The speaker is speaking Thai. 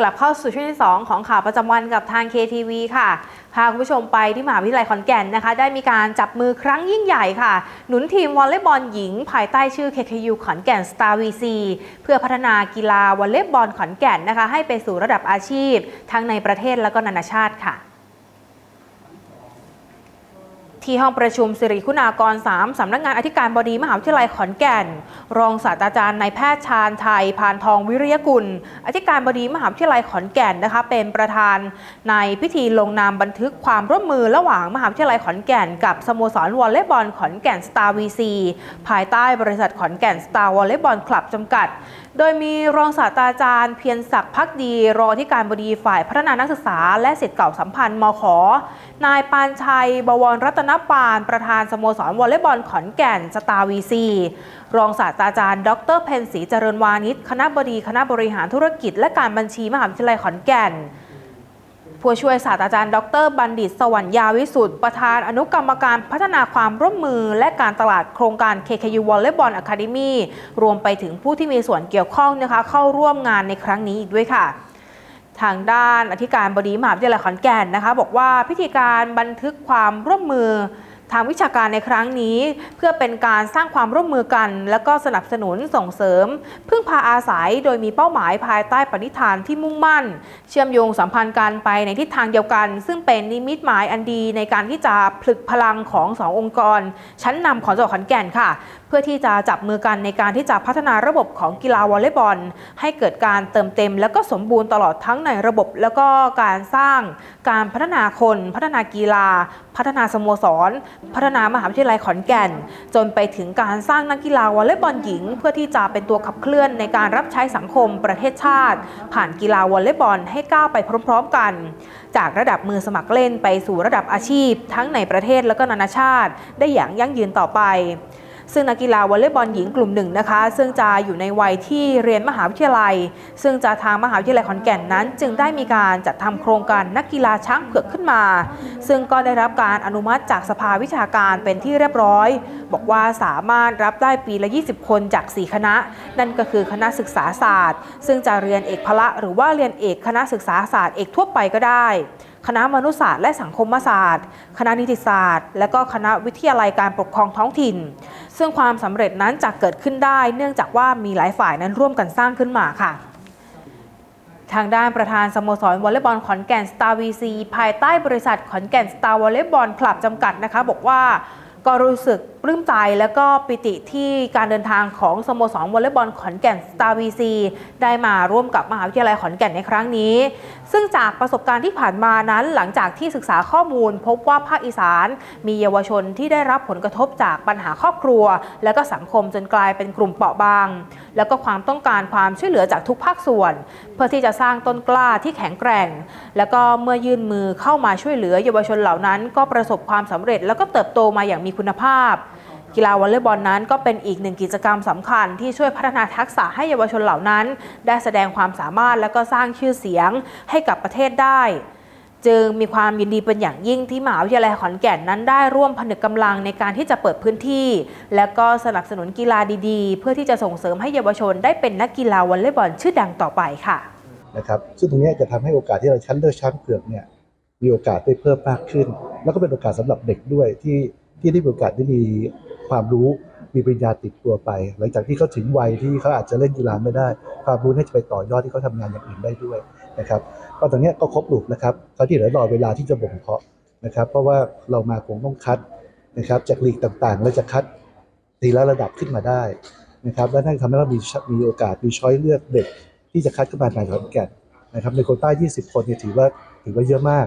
กลับเข้าสู่ช่วงที่ 2 ของข่าวประจำวันกับทาง KTV ค่ะ พาคุณผู้ชมไปที่มหาวิทยาลัยขอนแก่นนะคะ ได้มีการจับมือครั้งยิ่งใหญ่ค่ะ หนุนทีมวอลเลย์บอลหญิง ภายใต้ชื่อ KKU ขอนแก่น Star VC เพื่อพัฒนากีฬาวอลเลย์บอลขอนแก่นนะคะ ให้ไปสู่ระดับอาชีพ ทั้งในประเทศและก็นานาชาติค่ะ ที่ห้องประชุมสิริคุณากร 3 สำนักงานอธิการบดีมหาวิทยาลัยขอนแก่น รองศาสตราจารย์นายแพทย์ชาญไทยพานทองวิริยกุล อธิการบดีมหาวิทยาลัยขอนแก่นนะคะ เป็นประธานในพิธีลงนามบันทึกความร่วมมือระหว่างมหาวิทยาลัยขอนแก่น กับสโมสรวอลเลย์บอลขอนแก่นสตาร์วีซีภายใต้บริษัทขอนแก่นสตาร์วอลเลย์บอลคลับจำกัด โดยมีรองศาสตราจารย์เพียรศักดิ์พักดีรองที่การบดีฝ่ายพัฒนานักศึกษา และสิทธิเก่าสัมพันธ์มขนายปานชัยบวรรัตนนปานประธานสโมสรวอลเลย์บอลขอนแก่นสตาร์วีซีรองศาสตราจารย์ ดรเพนศรีเจริญวานิชคณะบดีคณะบริหารธุรกิจ และการบัญชีมหาวิทยาลัยขอนแก่นผู้ช่วยศาสตราจารย์ ดร บัณฑิต สวรรยาวิสุทธ์ประธานอนุกรรมการพัฒนาความร่วมมือ และการตลาดโครงการ KKU Volleyball Academy รวมไปถึงผู้ที่มีส่วนเกี่ยวข้องนะคะเข้าร่วมงานในครั้งนี้อีกด้วยค่ะ ทางด้านอธิการบดีมหาวิทยาลัยขอนแก่นนะคะ บอกว่าพิธีการบันทึกความร่วมมือ ทางวิชาการในครั้งนี้ เพื่อเป็นการสร้างความร่วมมือกัน และก็สนับสนุนส่งเสริม พึ่งพาอาศัยโดยมีเป้าหมายภายใต้ปณิธานที่มุ่งมั่น เชื่อมโยงสัมพันธ์กันไปในทิศทางเดียวกัน ซึ่งเป็นนิมิตหมายอันดีในการที่จะผลึกพลังของสององค์กร ชั้นนำของจังหวัดขอนแก่นค่ะ เพื่อที่จะจับมือกันในการที่จะพัฒนาระบบของกีฬาวอลเลย์บอล ให้เกิดการเติมเต็ม และก็สมบูรณ์ตลอดทั้งในระบบ แล้วก็การสร้างการพัฒนาคน พัฒนากีฬา พัฒนาสโมสรพัฒนามหาวิทยาลัยขอนแก่น จนไปถึงการสร้างนักกีฬาวอลเลย์บอลหญิง เพื่อที่จะเป็นตัวขับเคลื่อนในการรับใช้สังคมประเทศชาติ ผ่านกีฬาวอลเลย์บอลให้ก้าวไปพร้อมๆกัน จากระดับมือสมัครเล่นไปสู่ระดับอาชีพ ทั้งในประเทศและก็นานาชาติ ได้อย่างยั่งยืนต่อไป ซึ่งนักกีฬาวอลเลย์บอลหญิงกลุ่มหนึ่งนะคะ ซึ่งจะอยู่ในวัยที่เรียนมหาวิทยาลัย ซึ่งจะทางมหาวิทยาลัยขอนแก่นนั้น จึงได้มีการจัดทำโครงการนักกีฬาช้างเผือกขึ้นมา ซึ่งก็ได้รับการอนุมัติจากสภาวิชาการเป็นที่เรียบร้อย บอกว่าสามารถรับได้ปีละ 20 คนจาก 4 คณะ นั่นก็คือคณะศึกษาศาสตร์ ซึ่งจะเรียนเอกพละหรือว่าเรียนเอกคณะศึกษาศาสตร์เอกทั่วไปก็ได้ คณะมนุษยศาสตร์และสังคมศาสตร์ คณะนิติศาสตร์ และก็คณะวิทยาลัยการปกครองท้องถิ่น ซึ่งความสำเร็จนั้นจะเกิดขึ้นได้ เนื่องจากว่ามีหลายฝ่ายนั้นร่วมกันสร้างขึ้นมาค่ะทางด้านประธานสโมสรวอลเลย์บอลขอนแก่นสตาร์วีซีภายใต้บริษัทขอนแก่นสตาร์วอลเลย์บอลคลับจำกัดนะคะ บอกว่าก็รู้สึกปลื้มใจและก็ปิติที่การเดินทางของสโมสรวอลเลย์บอลขอนแก่นสตาร์วีซีได้มาร่วมกับมหาวิทยาลัยขอนแก่นในครั้งนี้ ซึ่งจากประสบการณ์ที่ผ่านมานั้นหลังจากที่ศึกษาข้อมูล พบว่าภาคอีสาน มีเยาวชนที่ได้รับผลกระทบจากปัญหาครอบครัว และก็สังคมจนกลายเป็นกลุ่มเปราะบาง แล้วก็ความต้องการความช่วยเหลือจากทุกภาคส่วน เพื่อที่จะสร้างต้นกล้าที่แข็งแกร่ง แล้วก็เมื่อยื่นมือเข้ามาช่วยเหลือเยาวชนเหล่านั้น ก็ประสบความสำเร็จแล้วก็เติบโตมาอย่างมีคุณภาพ กีฬาวอลเลย์บอลนั้นก็เป็นอีกหนึ่งกิจกรรมสำคัญที่ช่วยพัฒนาทักษะให้เยาวชนเหล่านั้น ได้แสดงความสามารถและก็สร้างชื่อเสียงให้กับประเทศได้จึงมีความยินดีเป็นอย่างยิ่งที่มหาวิทยาลัยขอนแก่นนั้นได้ร่วมผนึกกำลังในการที่จะเปิดพื้นที่ และก็สนับสนุนกีฬาดีๆ เพื่อที่จะส่งเสริมให้เยาวชนได้เป็นนักกีฬาวอลเลย์บอลชื่อดังต่อไปค่ะนะครับซึ่งตรงนี้จะทำให้โอกาสที่เราชั้นเลือกช้างเผือกเนี่ยมีโอกาสได้เพิ่มมากขึ้น แล้วก็เป็นโอกาสสำหรับเด็กด้วยที่ ที่ได้มีโอกาสได้มีความรู้มีปริญญาติดตัวไป หลังจากที่เขาถึงวัยที่เขาอาจจะเล่นกีฬาไม่ได้ ความรู้นี่จะไปต่อยอดที่เขาทำงานอย่างอื่นได้ด้วยนะครับก็ตรงนี้ก็ครบลูกนะครับเขาที่เหลือรอเวลาที่จะบ่มเพาะนะครับ เพราะว่าเรามาคงต้องคัดนะครับจากลีกต่างๆแล้วจะคัดทีละระดับขึ้นมาได้นะครับและนั่นทำให้เรามีมีโอกาสมีช้อยเลือกเด็กที่จะคัดขึ้นมาในขอนแก่นนะครับในโคต้า 20 คนเนี่ยถือว่าถือว่าเยอะมาก